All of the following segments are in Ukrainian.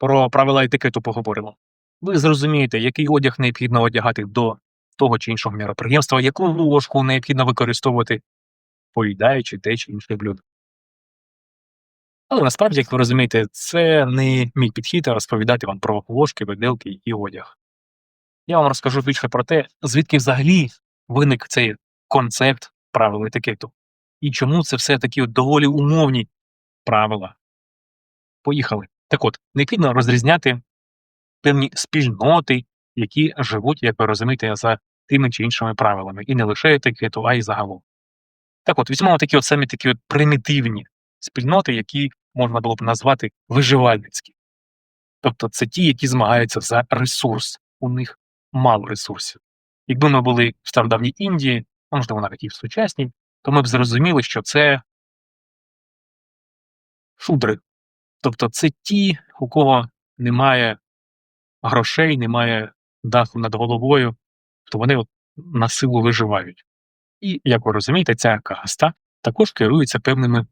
про правила етикету поговоримо. Ви зрозумієте, який одяг необхідно одягати до того чи іншого міроприємства, яку ложку необхідно використовувати, поїдаючи те чи інше блюдо. Але насправді, як ви розумієте, це не мій підхід розповідати вам про ложки, виделки і одяг. Я вам розкажу більше про те, звідки взагалі виник цей концепт правил етикету. І чому це все такі доволі умовні правила. Поїхали. Так от, необхідно розрізняти певні спільноти, які живуть, як ви розумієте, за тими чи іншими правилами. І не лише етикету, а й загалом. Так от, візьмемо такі от самі такі от примітивні спільноти, які можна було б назвати виживальницькі. Тобто це ті, які змагаються за ресурс. У них мало ресурсів. Якби ми були в стародавній Індії, можливо навіть і в сучасній, то ми б зрозуміли, що це шудри. Тобто це ті, у кого немає грошей, немає даху над головою, то вони от на силу виживають. І, як ви розумієте, ця каста також керується певними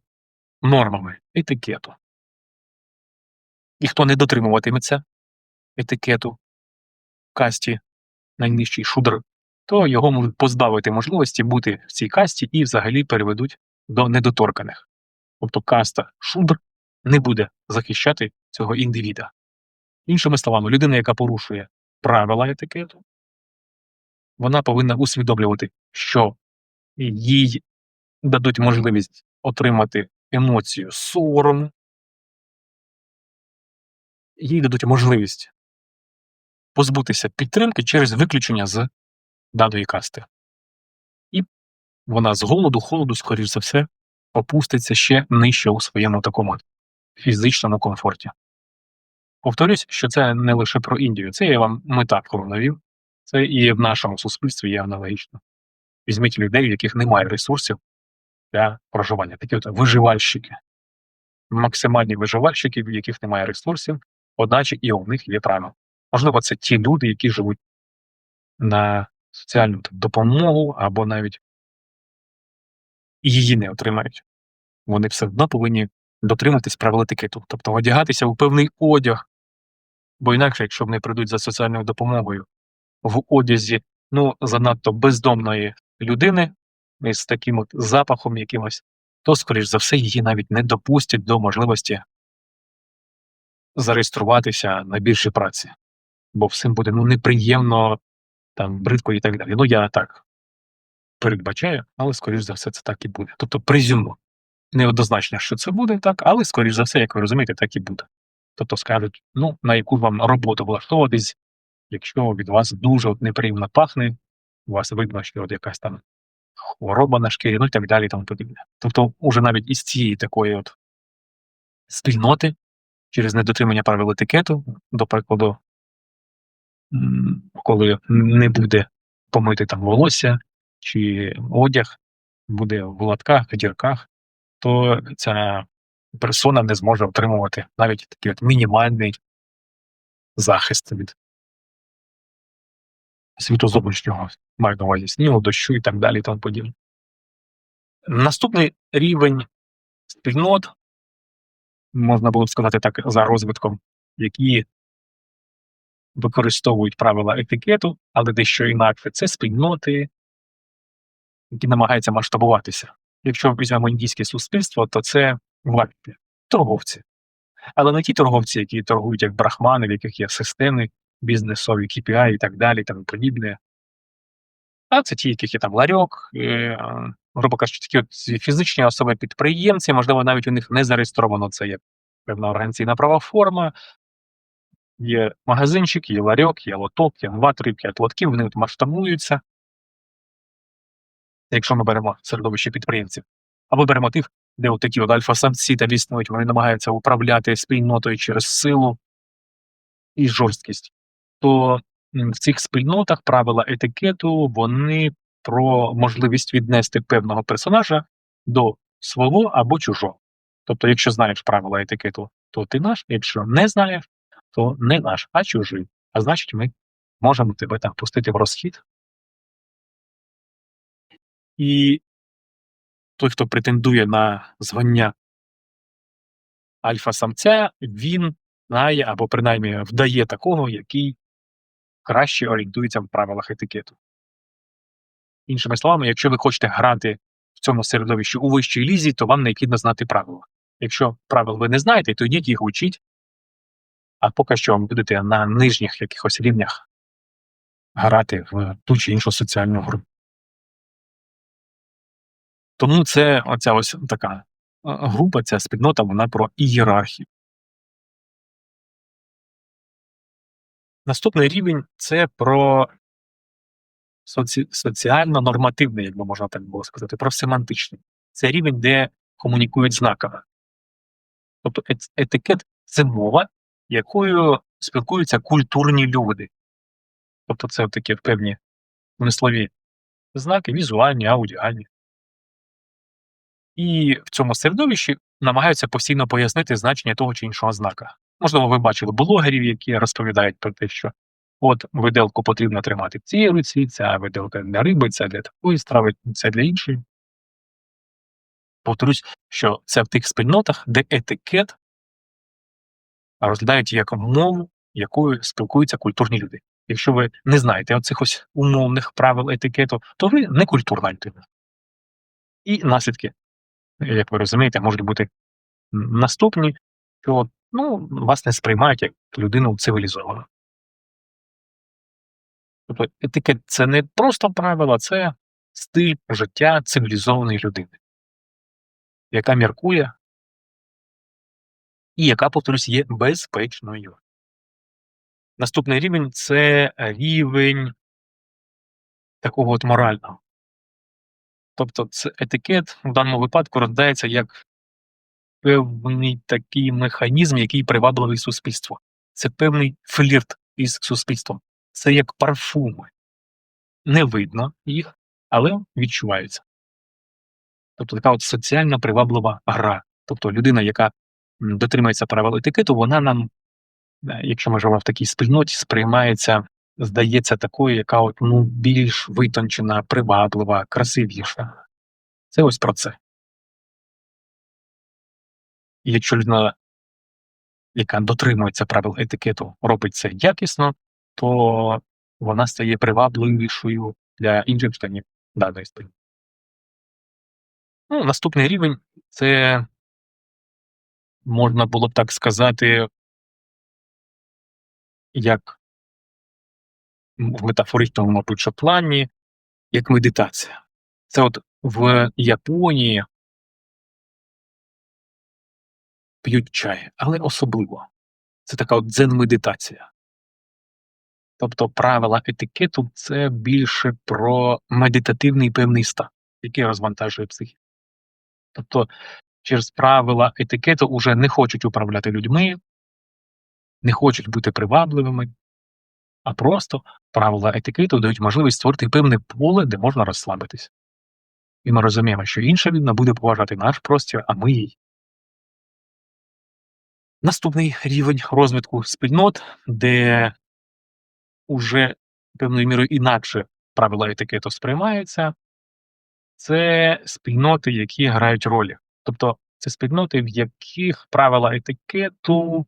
нормами етикету. І хто не дотримуватиметься етикету в касті найнижчий шудр, то його можуть позбавити можливості бути в цій касті і взагалі переведуть до недоторканих. Тобто каста шудр не буде захищати цього індивіда. Іншими словами, людина, яка порушує правила етикету, вона повинна усвідомлювати, що їй дадуть можливість отримати емоцію сорому, їй дадуть можливість позбутися підтримки через виключення з даної касти. І вона з голоду, холоду, скоріш за все, опуститься ще нижче у своєму такому фізичному комфорті. Повторюсь, що це не лише про Індію, це я вам метафору навів, це і в нашому суспільстві є аналогічно. Візьміть людей, в яких немає ресурсів для проживання, такі от виживальщики, максимальні виживальщики, в яких немає ресурсів, одначе і у них є правила. Можливо, це ті люди, які живуть на соціальну там, допомогу або навіть її не отримають. Вони все одно повинні дотриматись правил етикету, тобто одягатися у певний одяг. Бо інакше, якщо вони прийдуть за соціальною допомогою в одязі ну, занадто бездомної людини із таким от запахом якимось, то, скоріш за все, її навіть не допустять до можливості зареєструватися на біржі праці. Бо всім буде ну, неприємно, там, бридко і так далі. Ну, я так передбачаю, але, скоріш за все, це так і буде. Тобто, презюмно. Неоднозначно, що це буде так, але, скоріш за все, як ви розумієте, так і буде. Тобто скажуть, ну, на яку вам роботу влаштовуватись, якщо від вас дуже от неприємно пахне, у вас видно, що от якась там хвороба на шкірі, ну і так далі і тому подібне. Тобто, уже навіть із цієї такої от спільноти, через недотримання правил етикету, до прикладу, коли не буде помити там волосся чи одяг, буде в латках, дірках, то ця персона не зможе отримувати навіть такий от мінімальний захист від світу зовнішнього, маю на увазі снігу, дощу і так далі тому подібне. Наступний рівень спільнот, можна було б сказати так, за розвитком, які використовують правила етикету, але дещо інакше. Це спільноти, які намагаються масштабуватися. Якщо ми візьмемо індійське суспільство, то це власне торговці. Але не ті торговці, які торгують як брахмани, в яких є системи бізнесові, KPI і так далі, тому подібне. А це ті, яких є там ларьок, е, грубо кажучи, такі от фізичні особи підприємці, можливо, навіть у них не зареєстровано це як певна організаційна права форма. Є магазинчик, є ларьок, є лоток, є 2-3-5 лотків, вони масштабуються. Якщо ми беремо середовище підприємців, або беремо тих, де от такі от альфа-самці та існують, вони намагаються управляти спільнотою через силу і жорсткість, то в цих спільнотах правила етикету вони про можливість віднести певного персонажа до свого або чужого. Тобто, якщо знаєш правила етикету, то ти наш, якщо не знаєш, то не наш, а чужий. А значить, ми можемо тебе там пустити в розхід. І той, хто претендує на звання альфа-самця, він знає або принаймні вдає такого, який краще орієнтується в правилах етикету. Іншими словами, якщо ви хочете грати в цьому середовищі у вищій лізі, то вам необхідно знати правила. Якщо правил ви не знаєте, то йдіть їх учіть, а поки що ви будете на нижніх якихось рівнях грати в ту чи іншу соціальну гру. Тому це оця ось така е, група, ця спільнота, вона про ієрархію. Наступний рівень це про соці... соціально-нормативний, як би можна так було сказати, про семантичний. Це рівень, де комунікують знаками. Тобто ет- етикет це мова, якою спілкуються культурні люди. Тобто це такі певні смислові знаки, візуальні, аудіальні. І в цьому середовищі намагаються постійно пояснити значення того чи іншого знака. Можливо, ви бачили блогерів, які розповідають про те, що от виделку потрібно тримати в цій руці, ця виделка для риби, ця для такої страви, ця для іншої. Повторюсь, що це в тих спільнотах, де етикет розглядають як мову, якою спілкуються культурні люди. Якщо ви не знаєте оцих ось умовних правил етикету, то ви не культурна людина. І наслідки, як ви розумієте, можуть бути наступні, що ну, вас не сприймають як людину цивілізовану. Тобто етикет це не просто правила, це стиль життя цивілізованої людини, яка міркує і яка, повторюсь, є безпечною. Наступний рівень це рівень такого от морального. Тобто, це етикет в даному випадку розглядається як певний такий механізм, який привабливий суспільство. Це певний флірт із суспільством. Це як парфуми. Не видно їх, але відчуваються. Тобто така от соціальна приваблива гра. Тобто людина, яка дотримується правил етикету, вона нам, е, якщо ми живемо в такій спільноті, сприймається, здається, такою, яка от, ну, більш витончена, приваблива, красивіша. Це ось про це. І якщо людина, яка дотримується правил етикету, робить це якісно, то вона стає привабливішою для інших членів даної спільноти. Ну, наступний рівень це можна було б так сказати, як в метафоричному, мабуть, що плані, як медитація. Це от в Японії п'ють чай, але особливо. Це така от дзен-медитація. Тобто правила етикету це більше про медитативний певний стан, який розвантажує психіку. Тобто через правила етикету уже не хочуть управляти людьми, не хочуть бути привабливими, а просто правила етикету дають можливість створити певне поле, де можна розслабитись. І ми розуміємо, що інша людина буде поважати наш простір, а ми її. Наступний рівень розвитку спільнот, де уже певною мірою інакше правила етикету сприймаються, це спільноти, які грають ролі. Тобто це спільноти, в яких правила етикету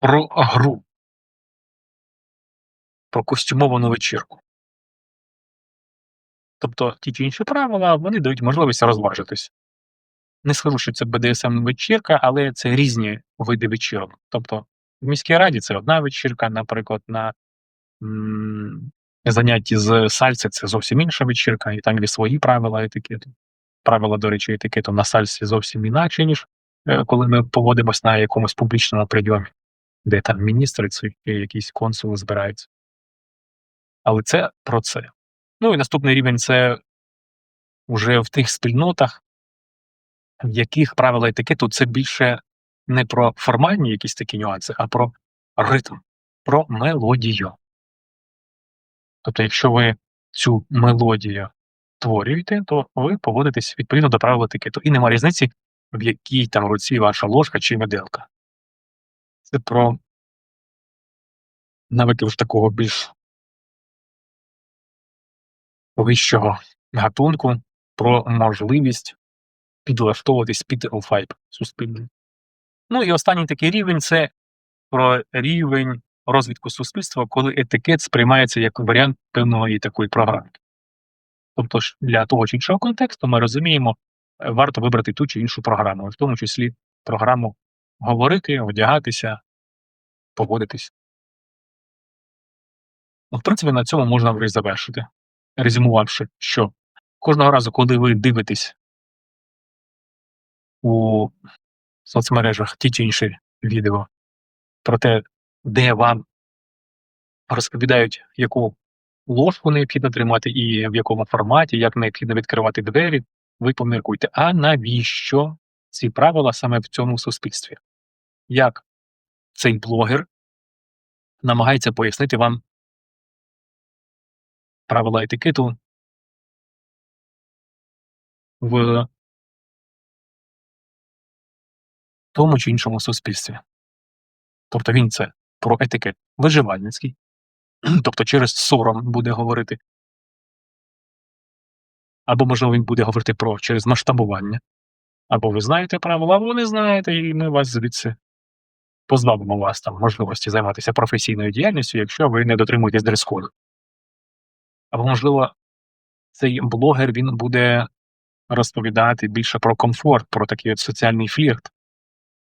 про гру, про костюмовану вечірку. Тобто ті чи інші правила вони дають можливість розважитись. Не скажу, що це БДСМ вечірка, але це різні види вечірок. Тобто в міській раді це одна вечірка, наприклад, на м, занятті з сальси це зовсім інша вечірка, і там є свої правила етикету. Правила, до речі, етикету на сальсі зовсім інакше, ніж е, коли ми поводимось на якомусь публічному прийомі, де там міністри чи якісь консули збираються. Але це про це. Ну і наступний рівень це вже в тих спільнотах, в яких правила етикету це більше не про формальні якісь такі нюанси, а про ритм, про мелодію. Тобто, якщо ви цю мелодію створюєте, то ви поводитесь відповідно до правил етикету. І нема різниці, в якій там руці ваша ложка чи виделка. Це про навики вже такого більш вищого гатунку, про можливість підлаштовуватись під L5 суспільний. Ну і останній такий рівень це про рівень розвитку суспільства, коли етикет сприймається як варіант певної такої програми. Тобто для того чи іншого контексту ми розуміємо, е, варто вибрати ту чи іншу програму, в тому числі програму говорити, одягатися, поводитись. Ну, в принципі, на цьому можна вже завершити, резюмувавши, що кожного разу, коли ви дивитесь у соцмережах ті чи інші відео про те, де вам розповідають, яку ложку необхідно тримати і в якому форматі, як необхідно відкривати двері, ви поміркуйте, а навіщо ці правила саме в цьому суспільстві? Як цей блогер намагається пояснити вам правила етикету в тому чи іншому суспільстві. Тобто він це про етикет виживальницький, тобто через сором буде говорити. Або, можливо, він буде говорити про через масштабування. Або ви знаєте правила, або не знаєте, і ми вас звідси позбавимо вас там можливості займатися професійною діяльністю, якщо ви не дотримуєтесь дрес-коду. Або, можливо, цей блогер він буде розповідати більше про комфорт, про такий от соціальний флірт,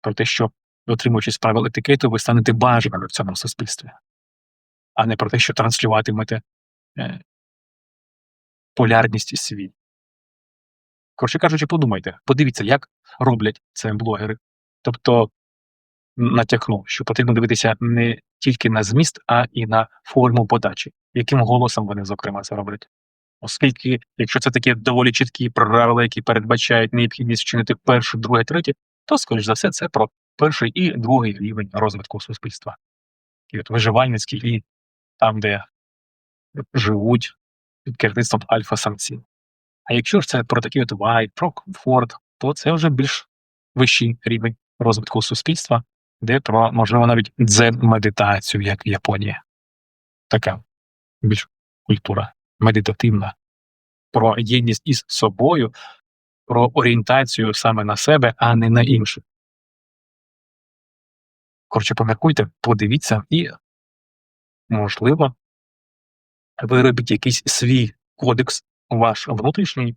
про те, що, дотримуючись правил етикету, ви станете бажаними в цьому суспільстві, а не про те, що транслюватимете е, полярність свій. Коротше кажучи, подумайте, подивіться, як роблять це блогери. Тобто натякну, що потрібно дивитися не тільки на зміст, а і на форму подачі, яким голосом вони, зокрема, це роблять. Оскільки, якщо це такі доволі чіткі правила, які передбачають необхідність вчинити перше, друге, третє, то, скоріш за все, це про перший і другий рівень розвитку суспільства. І от виживальницький, і там, де живуть під керівництвом альфа-самці. А якщо ж це про такий от вайб, про комфорт, то це вже більш вищий рівень розвитку суспільства, де про, можливо, навіть дзен-медитацію, як в Японії. Така більш культура медитативна, про єдність із собою, про орієнтацію саме на себе, а не на інших. Коротше, поміркуйте, подивіться і, можливо, виробіть якийсь свій кодекс, ваш внутрішній,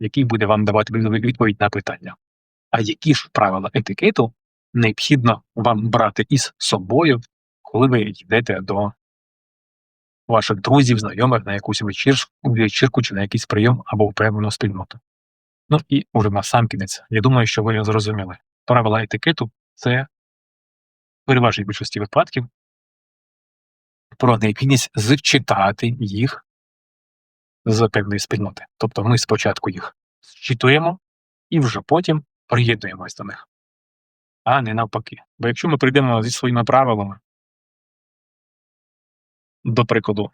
який буде вам давати відповідь на питання. А які ж правила етикету необхідно вам брати із собою, коли ви йдете до ваших друзів, знайомих на якусь вечірку, вечірку чи на якийсь прийом або певну спільноту. Ну і уже на сам кінець. Я думаю, що ви зрозуміли. Правила етикету це в переважній більшості випадків про необхідність зчитати їх з певної спільноти. Тобто ми спочатку їх зчитуємо і вже потім приєднуємось до них, а не навпаки. Бо якщо ми прийдемо зі своїми правилами, до прикладу,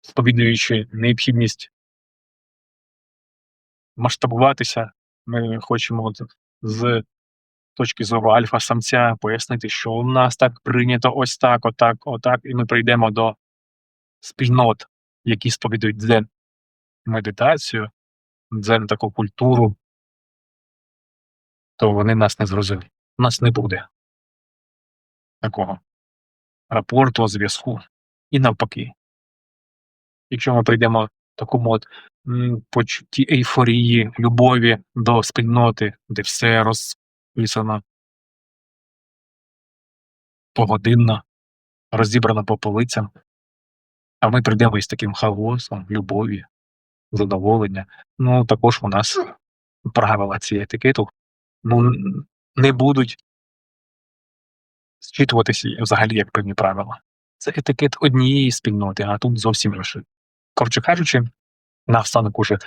сповідуючи необхідність масштабуватися, ми хочемо от з точки зору альфа-самця пояснити, що у нас так прийнято ось так, отак, отак, і ми прийдемо до спільнот, які сповідують дзен медитацію, дзен таку культуру, то вони нас не зрозуміють. У нас не буде такого рапорту, зв'язку. І навпаки. Якщо ми прийдемо такому от почутті ейфорії, любові до спільноти, де все розписано погодинно, розібрано по полицям, а ми прийдемо із таким хаосом, любові, задоволення, ну також у нас правила цієї етикету ну, не будуть зчитуватися взагалі як певні правила. Це етикет однієї спільноти, а тут зовсім інший. Коротше кажучи, наостанок уже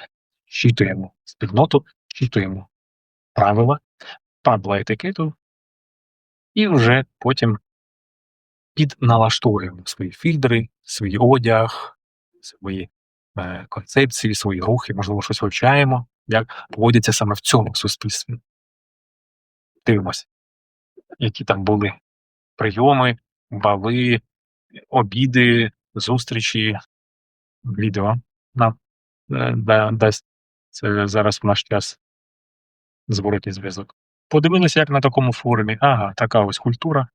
щитуємо спільноту, щитуємо правила, правила етикету, і вже потім підналаштовуємо свої фільтри, свій одяг, свої е, концепції, свої рухи, можливо, щось вивчаємо, як поводяться саме в цьому суспільстві. Дивимося, які там були прийоми, бали, обіди, зустрічі, відео нам е, дасть це зараз в наш час зворотній зв'язок. Подивилися, як на такому форумі. Ага, така ось культура.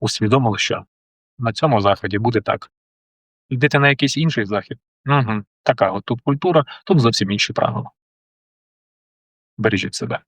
Усвідомили, що на цьому заході буде так. Йдете на якийсь інший захід. Угу. Така от тут культура, тут зовсім інші правила. Бережіть себе.